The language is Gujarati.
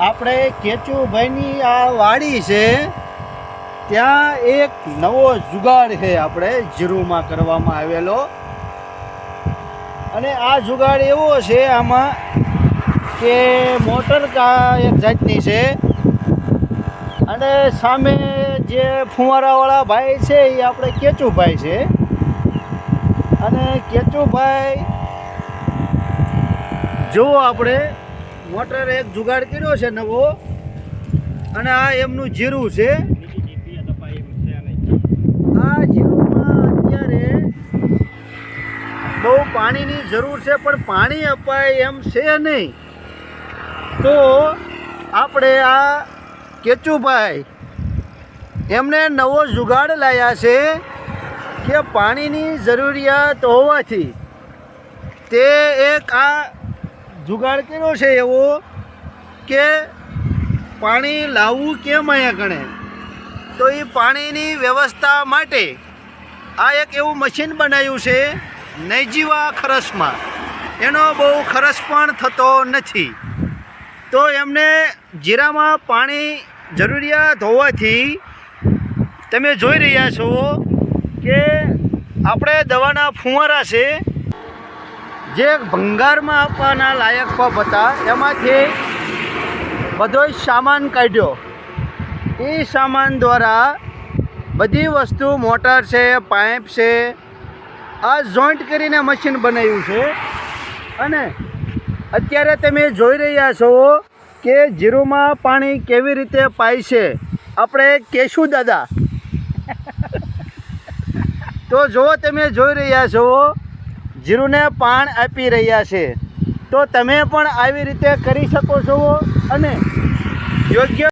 આપણે કેચુભાઈની આ વાડી છે, ત્યાં એક નવો જુગાડ છે આપણે જીરુમાં કરવામાં આવેલો. અને આ જુગાડ એવો છે આમાં કે મોટર કા એક જાતની છે. અને સામે જે ફુવારાવાળા ભાઈ છે એ આપણે કેચુભાઈ છે. અને કેચુભાઈ, જુઓ આપણે મોટર એક જુગાડ કર્યો છે નવો. અને આ એમનું જીરું છે. આ જીરુમાં અત્યારે બહુ પાણીની જરૂર છે, પણ પાણી અપાય એમ છે નહીં. તો આપણે આ કેચુભાઈ, એમને નવો જુગાડ લાવ્યા છે કે પાણીની જરૂરિયાત હોવાથી તે એક આ જુગાડ કર્યો છે એવો કે પાણી લાવવું કેમ અહીંયા ગણે? તો એ પાણીની વ્યવસ્થા માટે આ એક એવું મશીન બનાવ્યું છે નૈજીવા ખરસમાં. એનો બહુ ખરસ પણ થતો નથી. તો એમને જીરામાં પાણી જરૂરિયાત હોવાથી તમે જોઈ રહ્યા છો કે આપણે દવાના ફુવારા છે જે ભંગારમાં આપવાના લાયક પપ હતા, એમાંથી બધો સામાન કાઢ્યો. એ સામાન દ્વારા બધી વસ્તુ, મોટર છે, પાઇપ છે, આ જોઈન્ટ કરીને મશીન બનાવ્યું છે. અને અત્યારે તમે જોઈ રહ્યા છો કે જીરુમાં પાણી કેવી રીતે પાય છે. આપણે કેશુ દાદા. તો જો તમે જોઈ રહ્યા છો જીરુને પાણ આપી રહ્યા છે. તો તમે પણ આવી રીતે કરી શકો છો અને યોગ્ય